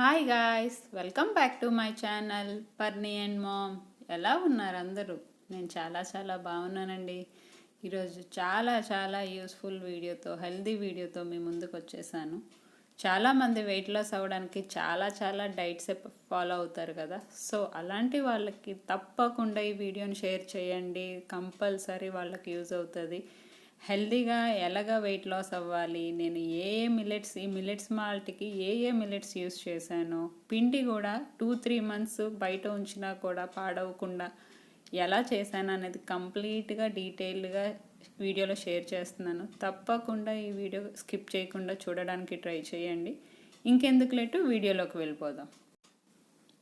Hi guys welcome back to my channel Parni and mom ఎలా ఉన్నారు అందరూ? నేను చాలా చాలా బాగున్నానండి. ఈరోజు చాలా చాలా యూస్ఫుల్ వీడియోతో హెల్దీ వీడియోతో మీ ముందుకు వచ్చేసాను. చాలామంది వెయిట్ లాస్ అవ్వడానికి చాలా చాలా డైట్స్ ఫాలో అవుతారు కదా. సో అలాంటి వాళ్ళకి తప్పకుండా ఈ వీడియోని షేర్ చేయండి. కంపల్సరీ వాళ్ళకి యూజ్ అవుతుంది. హెల్దీగా ఎలాగా వెయిట్ లాస్ అవ్వాలి? నేను ఏ ఏ మిల్లెట్స్ ఈ మిల్లెట్స్ మాల్ట్కి ఏ ఏ మిల్లెట్స్ యూస్ చేశాను? పిండి కూడా టూ త్రీ మంత్స్ బయట ఉంచినా కూడా పాడవకుండా ఎలా చేశాను అనేది కంప్లీట్గా డీటెయిల్డ్గా వీడియోలో షేర్ చేస్తున్నాను. తప్పకుండా ఈ వీడియో స్కిప్ చేయకుండా చూడడానికి ట్రై చేయండి. ఇంకెందుకు లేటు? వీడియోలోకి వెళ్ళిపోదాం.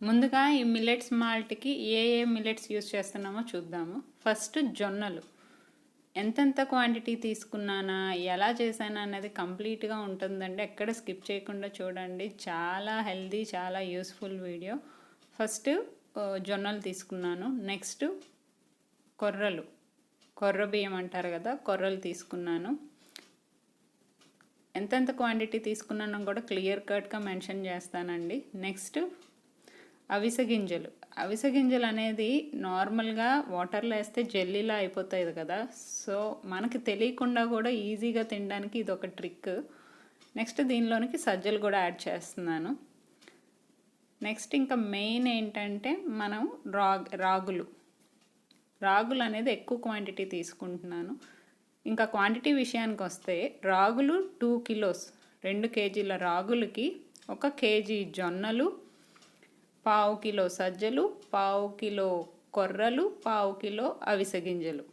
ముందుగా ఈ మిల్లెట్స్ మాల్ట్కి ఏ ఏ మిల్లెట్స్ యూస్ చేస్తున్నామో చూద్దాము. ఫస్ట్ జొన్నలు. ఎంతెంత క్వాంటిటీ తీసుకున్నానా ఎలా చేశానా అన్నది కంప్లీట్గా ఉంటుందండి. ఎక్కడ స్కిప్ చేయకుండా చూడండి. చాలా హెల్దీ చాలా యూస్ఫుల్ వీడియో. ఫస్ట్ జొన్నలు తీసుకున్నాను. నెక్స్ట్ కొర్రలు. కొర్ర బియ్యం అంటారు కదా కొర్రలు తీసుకున్నాను. ఎంతెంత క్వాంటిటీ తీసుకున్నానో కూడా క్లియర్ కట్గా మెన్షన్ చేస్తానండి. నెక్స్ట్ అవిసె గింజలు. అవిసె గింజలు అనేది నార్మల్గా వాటర్లో వేస్తే జెల్లీలా అయిపోతుంది కదా. సో మనకి తెలియకుండా కూడా ఈజీగా తినడానికి ఇది ఒక ట్రిక్. నెక్స్ట్ దీనిలోనికి సజ్జలు కూడా యాడ్ చేస్తున్నాను. నెక్స్ట్ ఇంకా మెయిన్ ఏంటంటే మనం రాగ్ రాగులు. రాగులు అనేది ఎక్కువ క్వాంటిటీ తీసుకుంటున్నాను. ఇంకా క్వాంటిటీ విషయానికి వస్తే రాగులు టూ కిలోస్ రెండు కేజీల రాగులకి ఒక కేజీ జొన్నలు పావు కిలో సజ్జలు పావు కిలో కొర్రలు పావు కిలో అవిసె గింజలు.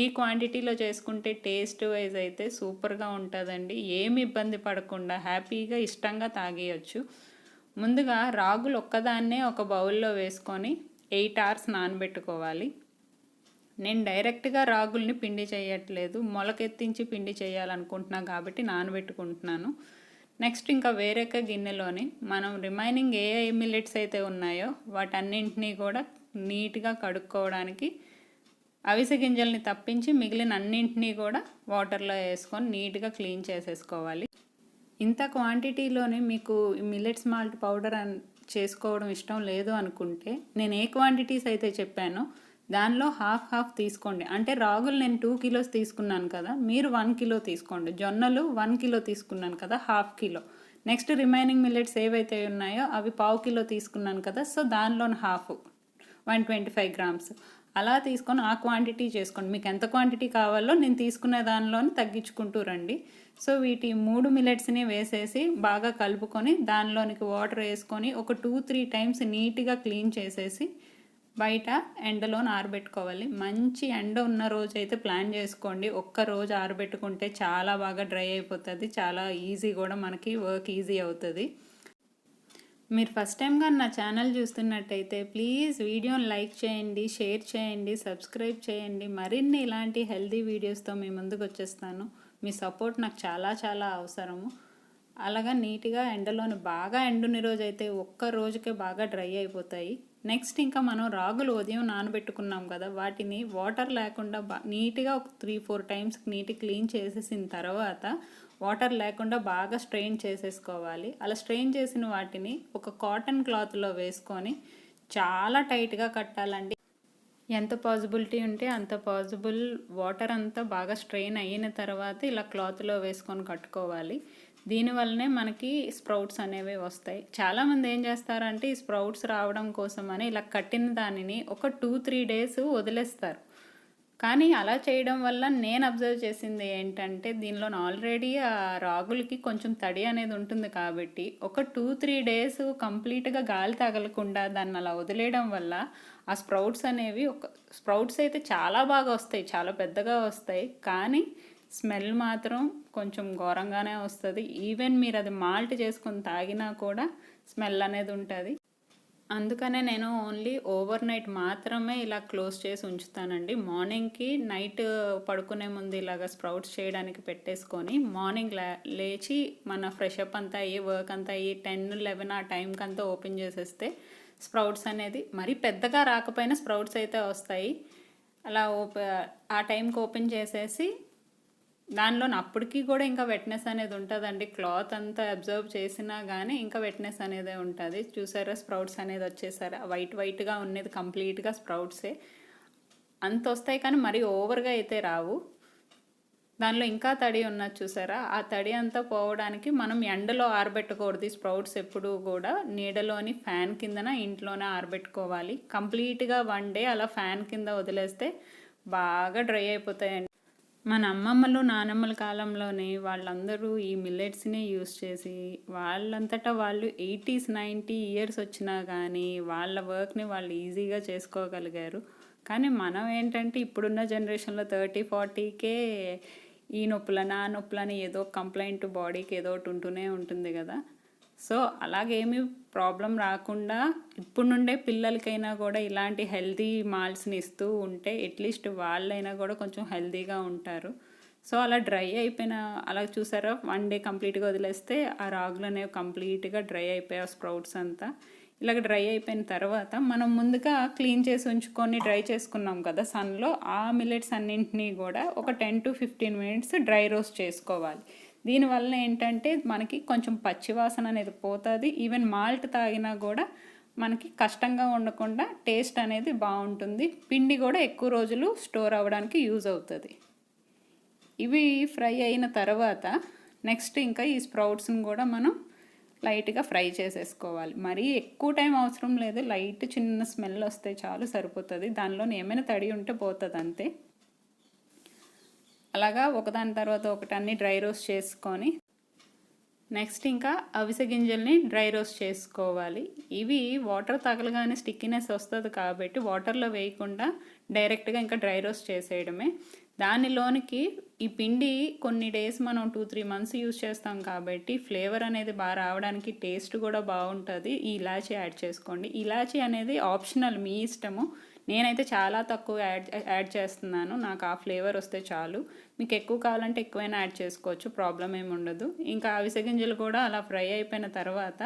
ఈ క్వాంటిటీలో చేసుకుంటే టేస్ట్ వైజ్ అయితే సూపర్గా ఉంటుందండి. ఏమి ఇబ్బంది పడకుండా హ్యాపీగా ఇష్టంగా తాగేయచ్చు. ముందుగా రాగులు ఒక్కదాన్నే ఒక బౌల్లో వేసుకొని ఎయిట్ అవర్స్ నానబెట్టుకోవాలి. నేను డైరెక్ట్గా రాగుల్ని పిండి చేయట్లేదు. మొలకెత్తించి పిండి చేయాలనుకుంటున్నాను కాబట్టి నానబెట్టుకుంటున్నాను. నెక్స్ట్ ఇంకా వేరొక గిన్నెలోని మనం రిమైనింగ్ ఏ ఏ మిల్లెట్స్ అయితే ఉన్నాయో వాటన్నింటినీ కూడా నీట్గా కడుక్కోవడానికి అవిసె గింజల్ని తప్పించి మిగిలిన అన్నింటినీ కూడా వాటర్లో వేసుకొని నీట్గా క్లీన్ చేసేసుకోవాలి. ఇంత క్వాంటిటీలోనే మీకు మిల్లెట్స్ మాల్ట్ పౌడర్ అన్ చేసుకోవడం ఇష్టం లేదు అనుకుంటే నేను ఏ క్వాంటిటీస్ అయితే చెప్పానో దానిలో హాఫ్ హాఫ్ తీసుకోండి. అంటే రాగులు నేను టూ కిలోస్ తీసుకున్నాను కదా మీరు వన్ కిలో తీసుకోండి. జొన్నలు వన్ కిలో తీసుకున్నాను కదా half kilo. Next remaining millets ఏవైతే ఉన్నాయో అవి పావు కిలో తీసుకున్నాను కదా సో దానిలో half one twenty five grams. అలా తీసుకొని ఆ క్వాంటిటీ చేసుకోండి. మీకు ఎంత క్వాంటిటీ కావాలో నేను తీసుకునే దానిలోని తగ్గించుకుంటూ రండి. సో వీటి మూడు మిల్లెట్స్ని వేసేసి బాగా కలుపుకొని దానిలోనికి వాటర్ వేసుకొని ఒక టూ త్రీ టైమ్స్ నీట్గా క్లీన్ చేసేసి బయట ఎండలో ఆరబెట్టుకోవాలి మంచి ఎండ ఉన్న రోజు అయితే ప్లాన్ చేసుకోండి. ఒక్క రోజు ఆరబెట్టుకుంటే చాలా బాగా డ్రై అయిపోతుంది. చాలా ఈజీ కూడా మనకి వర్క్ ఈజీ అవుతుంది. మీరు ఫస్ట్ టైం కానీ నా ఛానల్ చూస్తున్నట్టయితే ప్లీజ్ వీడియోని లైక్ చేయండి షేర్ చేయండి సబ్స్క్రైబ్ చేయండి. మరిన్ని ఇలాంటి హెల్దీ వీడియోస్తో మీ ముందుకు వచ్చేస్తాను. మీ సపోర్ట్ నాకు చాలా చాలా అవసరము. అలాగా నీట్గా ఎండలోని బాగా ఎండుని రోజు అయితే ఒక్క రోజుకే బాగా డ్రై అయిపోతాయి. నెక్స్ట్ ఇంకా మనం రాగులు ఉదయం నానబెట్టుకున్నాం కదా వాటిని వాటర్ లేకుండా బా నీట్గా ఒక three four times neat clean చేసేసిన తర్వాత వాటర్ లేకుండా బాగా స్ట్రెయిన్ చేసేసుకోవాలి. అలా స్ట్రెయిన్ చేసిన వాటిని ఒక కాటన్ క్లాత్లో వేసుకొని చాలా టైట్గా కట్టాలండి. ఎంత పాజిబిలిటీ ఉంటే అంత పాజిబుల్ వాటర్ అంతా బాగా స్ట్రెయిన్ అయిన తర్వాత ఇలా క్లాత్లో వేసుకొని కట్టుకోవాలి. దీనివల్లనే మనకి స్ప్రౌట్స్ అనేవి వస్తాయి. చాలామంది ఏం చేస్తారంటే ఈ స్ప్రౌట్స్ రావడం కోసమని ఇలా కట్టిన దానిని ఒక టూ త్రీ డేస్ వదిలేస్తారు. కానీ అలా చేయడం వల్ల నేను అబ్జర్వ్ చేసింది ఏంటంటే దీనిలో ఆల్రెడీ ఆ రాగులకి కొంచెం తడి అనేది ఉంటుంది కాబట్టి ఒక టూ త్రీ డేస్ కంప్లీట్గా గాలి తగలకుండా దాన్ని అలా వదిలేయడం వల్ల ఆ స్ప్రౌట్స్ అనేవి ఒక స్ప్రౌట్స్ అయితే చాలా బాగా వస్తాయి చాలా పెద్దగా వస్తాయి. కానీ స్మెల్ మాత్రం కొంచెం ఘోరంగానే వస్తుంది. ఈవెన్ మీరు అది మాల్ట్ చేసుకొని తాగినా కూడా స్మెల్ అనేది ఉంటుంది. అందుకనే నేను ఓన్లీ ఓవర్ నైట్ మాత్రమే ఇలా క్లోజ్ చేసి ఉంచుతానండి. మార్నింగ్కి నైట్ పడుకునే ముందు ఇలాగ స్ప్రౌట్స్ చేయడానికి పెట్టేసుకొని మార్నింగ్ లే లేచి మన ఫ్రెష్ అప్ అంతా అయ్యి వర్క్ అంతా అయ్యి టెన్ లెవెన్ ఆ టైంకి అంతా ఓపెన్ చేసేస్తే స్ప్రౌట్స్ అనేది మరీ పెద్దగా రాకపోయినా స్ప్రౌట్స్ అయితే వస్తాయి. అలా ఓప ఆ టైంకి ఓపెన్ చేసేసి దానిలో అప్పటికి కూడా ఇంకా వెట్నెస్ అనేది ఉంటుందండి. క్లాత్ అంతా అబ్జర్వ్ చేసినా కానీ ఇంకా వెట్నెస్ అనేది ఉంటుంది. చూసారా స్ప్రౌట్స్ అనేది వచ్చేసారా. వైట్ వైట్గా ఉన్నది కంప్లీట్గా స్ప్రౌట్సే అంత వస్తాయి కానీ మరీ ఓవర్గా అయితే రావు. దానిలో ఇంకా తడి ఉన్నది చూసారా? ఆ తడి అంతా పోవడానికి మనం ఎండలో ఆరబెట్టకూడదు. స్ప్రౌట్స్ ఎప్పుడు కూడా నీడలోని ఫ్యాన్ కిందన ఇంట్లోనే ఆరబెట్టుకోవాలి. కంప్లీట్గా వన్ డే అలా ఫ్యాన్ కింద వదిలేస్తే బాగా డ్రై అయిపోతాయండి. మన అమ్మమ్మలు నానమ్మల కాలంలోనే వాళ్ళందరూ ఈ మిల్లెట్స్నే యూస్ చేసి వాళ్ళంతటా వాళ్ళు ఎయిటీస్ నైంటీ ఇయర్స్ వచ్చినా కానీ వాళ్ళ వర్క్ని వాళ్ళు ఈజీగా చేసుకోగలిగారు. కానీ మనం ఏంటంటే ఇప్పుడున్న జనరేషన్లో థర్టీ ఫార్టీకే ఈ నొప్పులని ఆ నొప్పులని ఏదో కంప్లైంట్ బాడీకి ఏదో ఒకటి ఉంటూనే ఉంటుంది కదా. సో అలాగేమీ ప్రాబ్లం రాకుండా ఇప్పుడు నుండే పిల్లలకైనా కూడా ఇలాంటి హెల్తీ మాల్స్ని ఇస్తూ ఉంటే అట్లీస్ట్ వాళ్ళైనా కూడా కొంచెం హెల్తీగా ఉంటారు. సో అలా డ్రై అయిపోయిన అలా చూసారా? వన్ డే కంప్లీట్గా వదిలేస్తే ఆ రాగులు అనేవి కంప్లీట్గా డ్రై అయిపోయాయి స్ప్రౌట్స్ అంతా. ఇలాగ డ్రై అయిపోయిన తర్వాత మనం ముందుగా క్లీన్ చేసి ఉంచుకొని డ్రై చేసుకున్నాం కదా సన్లో ఆ మిల్లెట్స్ అన్నింటినీ కూడా ఒక ten to fifteen minutes dry roast చేసుకోవాలి. దీనివల్ల ఏంటంటే మనకి కొంచెం పచ్చివాసన అనేది పోతుంది. ఈవెన్ మాల్ట్ తాగినా కూడా మనకి కష్టంగా ఉండకుండా టేస్ట్ అనేది బాగుంటుంది. పిండి కూడా ఎక్కువ రోజులు స్టోర్ అవ్వడానికి యూజ్ అవుతుంది. ఇవి ఫ్రై అయిన తర్వాత నెక్స్ట్ ఇంకా ఈ స్ప్రౌట్స్ని కూడా మనం లైట్గా ఫ్రై చేసేసుకోవాలి. మరీ ఎక్కువ టైం అవసరం లేదు. లైట్ చిన్న స్మెల్ వస్తే చాలు సరిపోతుంది. దానిలో ఏమైనా తడి ఉంటే పోతుంది అంతే. అలాగా ఒకదాని తర్వాత ఒకటి డ్రై రోస్ట్ చేసుకొని నెక్స్ట్ ఇంకా అవిసె గింజల్ని డ్రై రోస్ట్ చేసుకోవాలి. ఇవి వాటర్ తగలగానే స్టిక్కినెస్ వస్తుంది కాబట్టి వాటర్లో వేయకుండా డైరెక్ట్గా ఇంకా డ్రై రోస్ట్ చేసేయడమే. దానిలోనికి ఈ పిండి కొన్ని డేస్ మనం టూ త్రీ మంత్స్ యూజ్ చేస్తాం కాబట్టి ఫ్లేవర్ అనేది బాగా రావడానికి టేస్ట్ కూడా బాగుంటుంది. ఈ ఇలాచీ యాడ్ చేసుకోండి. ఇలాచీ అనేది ఆప్షనల్ మీ ఇష్టము. నేనైతే చాలా తక్కువ యాడ్ యాడ్ చేస్తున్నాను. నాకు ఆ ఫ్లేవర్ వస్తే చాలు. మీకు ఎక్కువ కావాలంటే ఎక్కువైనా యాడ్ చేసుకోవచ్చు. ప్రాబ్లం ఏమి ఉండదు. ఇంకా అవిసె గింజలు కూడా అలా ఫ్రై అయిపోయిన తర్వాత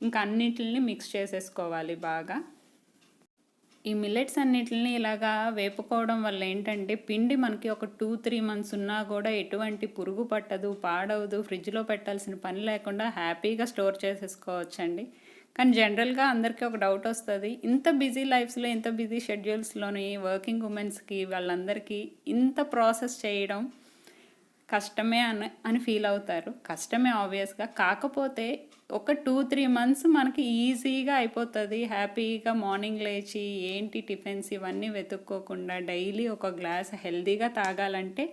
ఇంకా అన్నిటిని మిక్స్ చేసేసుకోవాలి బాగా. ఈ మిల్లెట్స్ అన్నిటిని ఇలాగా వేపుకోవడం వల్ల ఏంటంటే పిండి మనకి ఒక టూ త్రీ మంత్స్ ఉన్నా కూడా ఎటువంటి పురుగు పట్టదు పాడవదు. ఫ్రిడ్జ్లో పెట్టాల్సిన పని లేకుండా హ్యాపీగా స్టోర్ చేసేసుకోవచ్చండి. కానీ జనరల్గా అందరికీ ఒక డౌట్ వస్తుంది. ఇంత బిజీ లైఫ్స్లో ఇంత బిజీ షెడ్యూల్స్లోని వర్కింగ్ ఉమెన్స్కి వాళ్ళందరికీ ఇంత ప్రాసెస్ చేయడం కష్టమే అని అని ఫీల్ అవుతారు. కష్టమే ఆబ్వియస్గా. కాకపోతే ఒక టూ త్రీ మంత్స్ మనకి ఈజీగా అయిపోతుంది. హ్యాపీగా మార్నింగ్ లేచి ఏంటి టిఫిన్స్ ఇవన్నీ వెతుక్కోకుండా డైలీ ఒక గ్లాస్ హెల్దీగా తాగాలంటే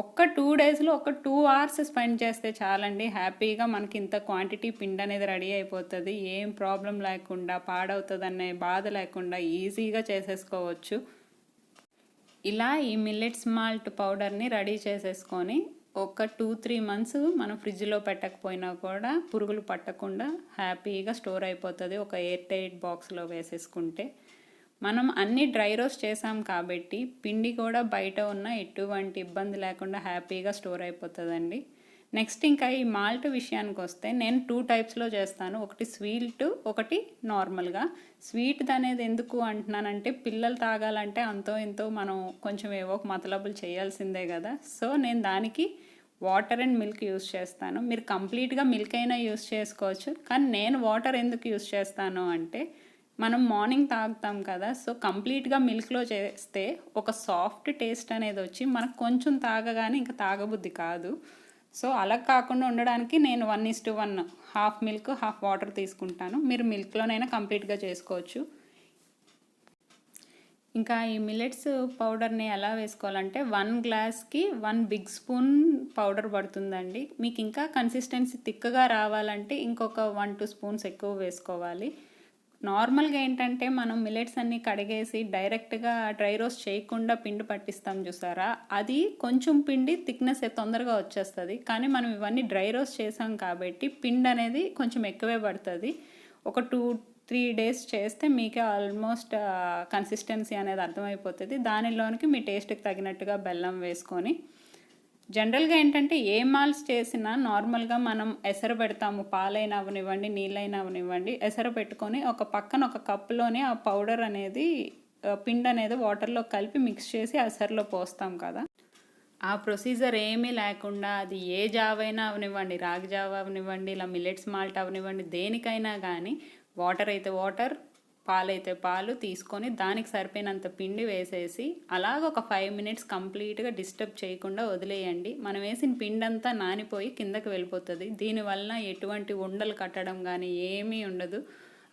ఒక్క టూ డేస్లో ఒక టూ అవర్స్ స్పెండ్ చేస్తే చాలండి. హ్యాపీగా మనకి ఇంత క్వాంటిటీ పిండి అనేది రెడీ అయిపోతుంది. ఏం ప్రాబ్లం లేకుండా పాడవుతుంది అనే బాధ లేకుండా ఈజీగా చేసేసుకోవచ్చు. ఇలా ఈ మిల్లెట్స్ మాల్ట్ పౌడర్ని రెడీ చేసేసుకొని ఒక టూ త్రీ మంత్స్ మనం ఫ్రిడ్జ్లో పెట్టకపోయినా కూడా పురుగులు పట్టకుండా హ్యాపీగా స్టోర్ అయిపోతుంది. ఒక ఎయిర్ టైట్ బాక్స్లో వేసేసుకుంటే. మనం అన్ని డ్రై రోస్ట్ చేసాం కాబట్టి పిండి కూడా బయట ఉన్న ఎటువంటి ఇబ్బంది లేకుండా హ్యాపీగా స్టోర్ అయిపోతుందండి. నెక్స్ట్ ఇంకా ఈ మాల్ట్ విషయానికి వస్తే నేను టూ టైప్స్లో చేస్తాను. ఒకటి స్వీట్ ఒకటి నార్మల్గా. స్వీట్ అనేది ఎందుకు అంటున్నానంటే పిల్లలు తాగాలంటే అంతో ఎంతో మనం కొంచెం ఏవో మతలబులు చేయాల్సిందే కదా. సో నేను దానికి వాటర్ అండ్ మిల్క్ యూస్ చేస్తాను. మీరు కంప్లీట్గా మిల్క్ అయినా యూస్ చేసుకోవచ్చు. కానీ నేను వాటర్ ఎందుకు యూస్ చేస్తాను అంటే మనం మార్నింగ్ తాగుతాం కదా సో కంప్లీట్గా మిల్క్లో చేస్తే ఒక సాఫ్ట్ టేస్ట్ అనేది వచ్చి మనకు కొంచెం తాగగానే ఇంకా తాగబుద్ధి కాదు. సో అలా కాకుండా ఉండడానికి నేను one is to one half milk half water తీసుకుంటాను. మీరు మిల్క్లోనైనా కంప్లీట్గా చేసుకోవచ్చు. ఇంకా ఈ మిల్లెట్స్ పౌడర్ని ఎలా వేసుకోవాలంటే వన్ గ్లాస్కి వన్ బిగ్ స్పూన్ పౌడర్ పడుతుందండి. మీకు ఇంకా కన్సిస్టెన్సీ తిక్కగా రావాలంటే ఇంకొక వన్ టూ స్పూన్స్ ఎక్కువ వేసుకోవాలి. నార్మల్గా ఏంటంటే మనం మిల్లెట్స్ అన్నీ కడిగేసి డైరెక్ట్గా డ్రై రోస్ట్ చేయకుండా పిండి పట్టిస్తాం చూసారా? అది కొంచెం పిండి థిక్నెస్ తొందరగా వచ్చేస్తుంది. కానీ మనం ఇవన్నీ డ్రై రోస్ట్ చేసాం కాబట్టి పిండి అనేది కొంచెం ఎక్కువే పడుతుంది. ఒక టూ త్రీ డేస్ చేస్తే మీకే ఆల్మోస్ట్ కన్సిస్టెన్సీ అనేది అర్థమైపోతుంది. దానిలోనికి మీ టేస్ట్కి తగినట్టుగా బెల్లం వేసుకొని జనరల్గా ఏంటంటే ఏ మాల్స్ చేసినా నార్మల్గా మనం ఎసరు పెడతాము. పాలైనా అవనివ్వండి నీళ్ళైనా అవనివ్వండి ఎసరు పెట్టుకొని ఒక పక్కన ఒక కప్పులోనే ఆ పౌడర్ అనేది పిండి అనేది వాటర్లో కలిపి మిక్స్ చేసి అసర్లో పోస్తాం కదా. ఆ ప్రొసీజర్ ఏమీ లేకుండా అది ఏ జావైనా అయినా అవనివ్వండి రాగి జావ అవనివ్వండి ఇలా మిల్లెట్స్ మాల్ట్ అవనివ్వండి దేనికైనా కానీ వాటర్ అయితే వాటర్ పాలైతే పాలు తీసుకొని దానికి సరిపోయినంత పిండి వేసేసి అలాగ ఒక ఫైవ్ మినిట్స్ కంప్లీట్గా డిస్టర్బ్ చేయకుండా వదిలేయండి. మనం వేసిన పిండి అంతా నానిపోయి కిందకి వెళ్ళిపోతుంది. దీనివల్ల ఎటువంటి ఉండలు కట్టడం కానీ ఏమీ ఉండదు.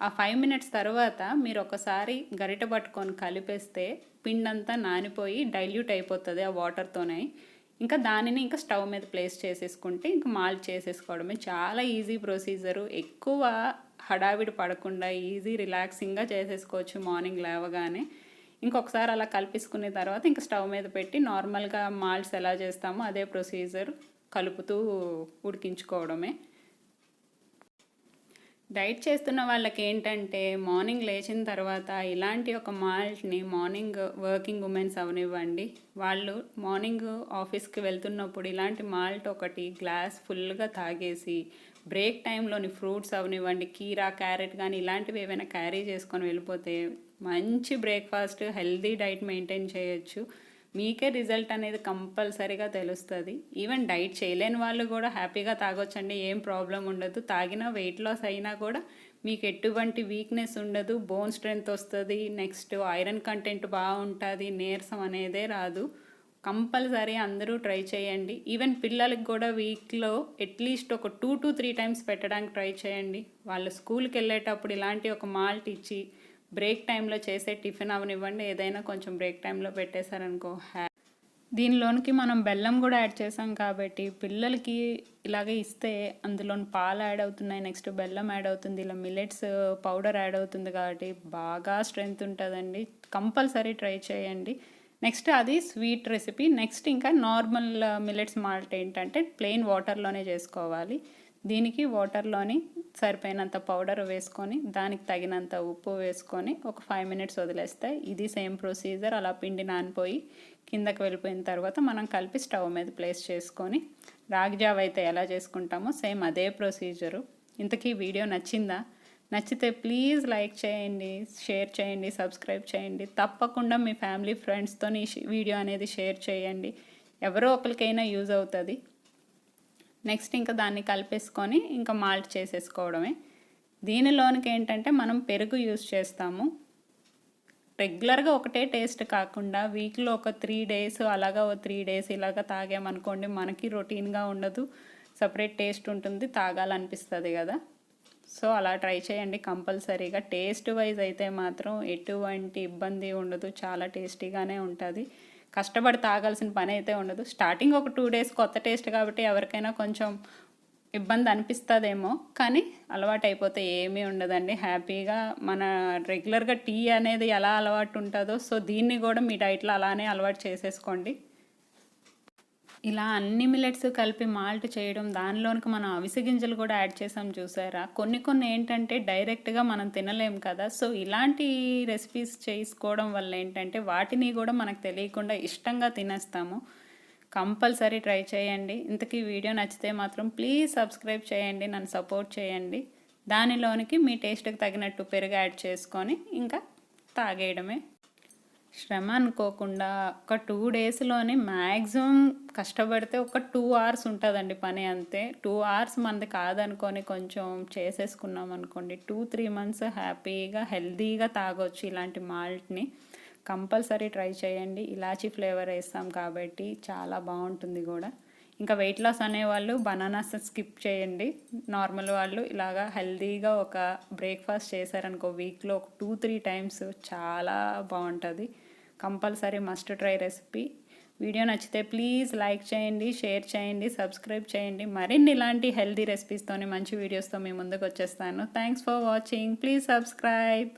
ఆ ఫైవ్ మినిట్స్ తర్వాత మీరు ఒకసారి గరిట పట్టుకొని కలిపేస్తే పిండి అంతా నానిపోయి డైల్యూట్ అయిపోతుంది ఆ వాటర్తోనే ఇంకా దానిని ఇంకా స్టవ్ మీద ప్లేస్ చేసేసుకుంటే ఇంకా మాల్ట్ చేసేసుకోవడమే. చాలా ఈజీ ప్రొసీజరు ఎక్కువ హడావిడి పడకుండా ఈజీ రిలాక్సింగ్గా చేసేసుకోవచ్చు మార్నింగ్ లేవగానే. ఇంకొకసారి అలా కలిపేసుకున్న తర్వాత ఇంకా స్టవ్ మీద పెట్టి నార్మల్గా మాల్ట్స్ ఎలా చేస్తామో అదే ప్రొసీజర్ కలుపుతూ ఉడికించుకోవడమే. డైట్ చేస్తున్న వాళ్ళకి ఏంటంటే మార్నింగ్ లేచిన తర్వాత ఇలాంటి ఒక మాల్ట్ని మార్నింగ్ వర్కింగ్ ఉమెన్స్ అవనివ్వండి. వాళ్ళు మార్నింగ్ ఆఫీస్కి వెళ్తున్నప్పుడు ఇలాంటి మాల్ట్ ఒకటి గ్లాస్ ఫుల్గా తాగేసి బ్రేక్ టైంలోని ఫ్రూట్స్ అవనివ్వండి కీరా క్యారెట్ కానీ ఇలాంటివి ఏమైనా క్యారీ చేసుకొని వెళ్ళిపోతే మంచి బ్రేక్ఫాస్ట్ హెల్దీ డైట్ మెయింటైన్ చేయొచ్చు. మీకే రిజల్ట్ అనేది కంపల్సరీగా తెలుస్తుంది. ఈవెన్ డైట్ చేయలేని వాళ్ళు కూడా హ్యాపీగా తాగొచ్చండి ఏం ప్రాబ్లం ఉండదు. తాగిన వెయిట్ లాస్ అయినా కూడా మీకు ఎటువంటి వీక్నెస్ ఉండదు బోన్ స్ట్రెంగ్త్ వస్తుంది నెక్స్ట్ ఐరన్ కంటెంట్ బాగుంటుంది నీరసం అనేదే రాదు. కంపల్సరీ అందరూ ట్రై చేయండి. ఈవెన్ పిల్లలకి కూడా వీక్లో అట్లీస్ట్ ఒక టూ టు త్రీ టైమ్స్ పెట్టడానికి ట్రై చేయండి. వాళ్ళు స్కూల్కి వెళ్ళేటప్పుడు ఇలాంటి ఒక మాల్ట్ ఇచ్చి బ్రేక్ టైంలో చేసే టిఫిన్ అవనివ్వండి. ఏదైనా కొంచెం బ్రేక్ టైంలో పెట్టేశారనుకో హ్యా. దీనిలోనికి మనం బెల్లం కూడా యాడ్ చేసాం కాబట్టి పిల్లలకి ఇలాగే ఇస్తే అందులో పాలు యాడ్ అవుతున్నాయి. నెక్స్ట్ బెల్లం యాడ్ అవుతుంది. ఇలా మిల్లెట్స్ పౌడర్ యాడ్ అవుతుంది కాబట్టి బాగా స్ట్రెంగ్త్ ఉంటుందండి. కంపల్సరీ ట్రై చేయండి. నెక్స్ట్ అది స్వీట్ రెసిపీ. నెక్స్ట్ ఇంకా నార్మల్ మిల్లెట్స్ మాల్ట్ ఏంటంటే ప్లెయిన్ వాటర్లోనే చేసుకోవాలి. దీనికి వాటర్లోని సరిపోయినంత పౌడర్ వేసుకొని దానికి తగినంత ఉప్పు వేసుకొని ఒక ఫైవ్ మినిట్స్ వదిలేస్తే ఇది సేమ్ ప్రొసీజర్. అలా పిండి నానిపోయి కిందకి వెళ్ళిపోయిన తర్వాత మనం కలిపి స్టవ్ మీద ప్లేస్ చేసుకొని రాగి జావ అయితే ఎలా చేసుకుంటామో సేమ్ అదే ప్రొసీజరు. ఇంతకీ వీడియో నచ్చిందా? నచ్చితే ప్లీజ్ లైక్ చేయండి షేర్ చేయండి సబ్స్క్రైబ్ చేయండి. తప్పకుండా మీ ఫ్యామిలీ ఫ్రెండ్స్తో ఈ వీడియో అనేది షేర్ చేయండి. ఎవరో ఒకరికైనా యూజ్ అవుతుంది. నెక్స్ట్ ఇంకా దాన్ని కలిపేసుకొని ఇంకా మాల్ట్ చేసేసుకోవడమే. దీనిలోనికి ఏంటంటే మనం పెరుగు యూస్ చేస్తాము. రెగ్యులర్గా ఒకటే టేస్ట్ కాకుండా వీక్లో ఒక త్రీ డేస్ అలాగా ఒక త్రీ డేస్ ఇలాగ తాగామనుకోండి మనకి రొటీన్గా ఉండదు. సపరేట్ టేస్ట్ ఉంటుంది తాగాలనిపిస్తుంది కదా. సో అలా ట్రై చేయండి కంపల్సరీగా. టేస్ట్ వైజ్ అయితే మాత్రం ఎటువంటి ఇబ్బంది ఉండదు. చాలా టేస్టీగానే ఉంటుంది. కష్టపడి తాగాల్సిన పని అయితే ఉండదు. స్టార్టింగ్ ఒక టూ డేస్ కొత్త టేస్ట్ కాబట్టి ఎవరికైనా కొంచెం ఇబ్బంది అనిపిస్తుందేమో కానీ అలవాటు అయిపోతే ఏమీ ఉండదండి. హ్యాపీగా మన రెగ్యులర్గా టీ అనేది ఎలా అలవాటు ఉంటుందో సో దీన్ని కూడా మీ డైట్లో అలానే అలవాటు చేసేసుకోండి. ఇలా అన్ని మిల్లెట్స్ కలిపి మాల్ట్ చేయడం దానిలోనికి మనం అవిసె గింజలు కూడా యాడ్ చేసాం చూసారా? కొన్ని కొన్ని ఏంటంటే డైరెక్ట్గా మనం తినలేం కదా. సో ఇలాంటి రెసిపీస్ చేసుకోవడం వల్ల ఏంటంటే వాటిని కూడా మనకు తెలియకుండా ఇష్టంగా తినేస్తాము. కంపల్సరీ ట్రై చేయండి. ఇంతకీ వీడియో నచ్చితే మాత్రం ప్లీజ్ సబ్స్క్రైబ్ చేయండి నన్ను సపోర్ట్ చేయండి. దానిలోనికి మీ టేస్ట్కి తగినట్టు పెరుగు యాడ్ చేసుకొని ఇంకా తాగేయడమే. శ్రమ అనుకోకుండా ఒక టూ డేస్లోనే మ్యాక్సిమం కష్టపడితే ఒక టూ అవర్స్ ఉంటుందండి పని అంతే. టూ అవర్స్ మనది కాదనుకొని కొంచెం చేసేసుకున్నాం అనుకోండి. టూ త్రీ మంత్స్ హ్యాపీగా హెల్తీగా తాగొచ్చు ఇలాంటి మాల్ట్ని కంపల్సరీ ట్రై చేయండి. ఇలాచీ ఫ్లేవర్ వేస్తాం కాబట్టి చాలా బాగుంటుంది కూడా. ఇంకా వెయిట్ లాస్ అనేవాళ్ళు బనానాస్ స్కిప్ చేయండి. నార్మల్ వాళ్ళు ఇలాగా హెల్తీగా ఒక బ్రేక్ఫాస్ట్ చేశారనుకో వీక్లో ఒక టూ త్రీ టైమ్స్ చాలా బాగుంటుంది. Compulsory must try recipe. Video నచ్చితే ప్లీజ్ లైక్ చేయండి షేర్ చేయండి సబ్స్క్రైబ్ చేయండి. మరిన్ని ఇలాంటి హెల్తీ రెసిపీస్తోని మంచి వీడియోస్తో మీ ముందుకు వచ్చేస్తాను. Thanks for watching. Please subscribe.